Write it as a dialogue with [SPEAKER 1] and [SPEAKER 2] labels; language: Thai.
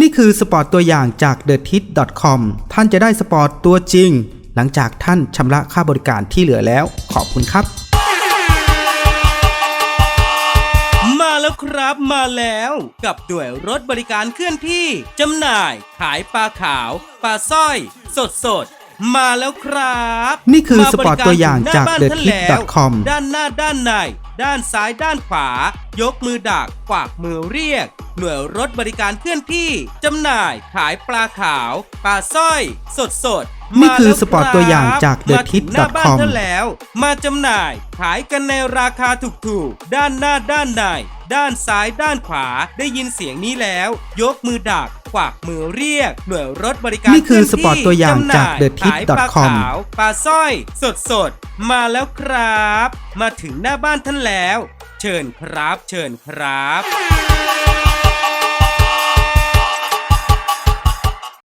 [SPEAKER 1] นี่คือสปอร์ตตัวอย่างจาก t h e t i t c o m ท่านจะได้สปอร์ตตัวจริง หลังจากท่านชำระค่าบริการที่เหลือแล้ว ขอบคุณครับ
[SPEAKER 2] มาแล้วครับมาแล้วกับด้วยรถบริการเคลื่อนที่ จำหน่าย ขายปลาขาว ปลาสร้อย สดสด มาแล้วครับ
[SPEAKER 1] นี่คือ
[SPEAKER 2] มา
[SPEAKER 1] สปอร์ตตัวอย่างจาก
[SPEAKER 2] บริร
[SPEAKER 1] The
[SPEAKER 2] ถึงหน้
[SPEAKER 1] Tip
[SPEAKER 2] บ้านท่านแล้ว
[SPEAKER 1] com
[SPEAKER 2] ด้านหน้าด้านใน ด้านซ้ายด้านขวา ยกมือดักกวากมือเรียก หน่วยรถบริการเคลื่อนที่จำหน่ายขายปลาขาวปลาสร้อย สดสดๆ
[SPEAKER 1] นี่คือ
[SPEAKER 2] มาแล้ว
[SPEAKER 1] สปอร์ตตัวอย่างจาก The
[SPEAKER 2] มาถึงหน้าบ้าน
[SPEAKER 1] Tip.com
[SPEAKER 2] ท่านแล้ว มาจำหน่าย ขายกันในราคาถูกๆ ด้านหน้าด้านใน ด้านซ้ายด้านขวาได้ยินเสียงนี้แล้ว ยกมือดัก กวักมือเรียก หน่วยรถบริการ
[SPEAKER 1] นี่คือ
[SPEAKER 2] เคลื่
[SPEAKER 1] สปอร์ตตัวอย่าง
[SPEAKER 2] จำหน่
[SPEAKER 1] จาก The
[SPEAKER 2] ขายปลา
[SPEAKER 1] Tip.com
[SPEAKER 2] ขาวปลาสร้อย สดสดๆมาแล้วครับ มาถึงหน้าบ้านท่านแล้ว เชิญครับ เชิญครับ